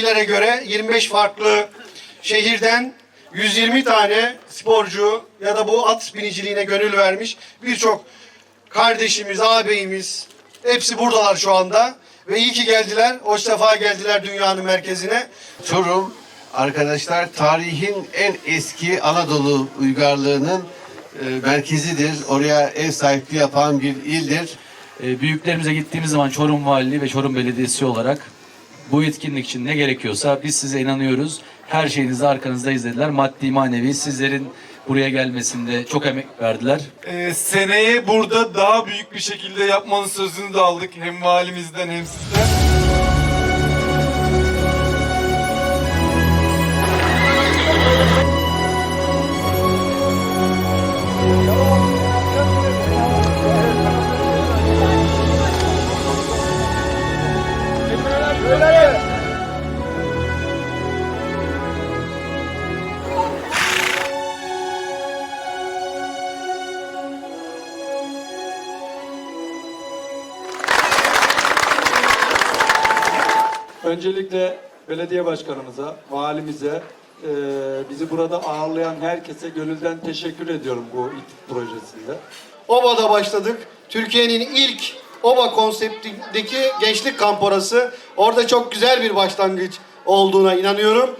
Şimdilere göre 25 farklı şehirden 120 tane sporcu ya da bu at biniciliğine gönül vermiş birçok kardeşimiz, ağabeyimiz hepsi buradalar şu anda. Ve iyi ki geldiler. Hoş sefa geldiler dünyanın merkezine. Çorum arkadaşlar tarihin en eski Anadolu uygarlığının e, merkezidir. Oraya ev sahipliği yapan bir ildir. E, büyüklerimize gittiğimiz zaman Çorum Valiliği ve Çorum Belediyesi olarak bu etkinlik için ne gerekiyorsa biz size inanıyoruz. Her şeyinizi arkanızdayız dediler. Maddi manevi sizlerin buraya gelmesinde çok emek verdiler. Ee, seneye burada daha büyük bir şekilde yapmanın sözünü de aldık. Hem valimizden hem sizden. Öncelikle belediye başkanımıza, valimize, eee, bizi burada ağırlayan herkese gönülden teşekkür ediyorum bu İTİK projesinde. Oba'da başladık. Türkiye'nin ilk Oba konseptindeki gençlik kamp. Orada çok güzel bir başlangıç olduğuna inanıyorum.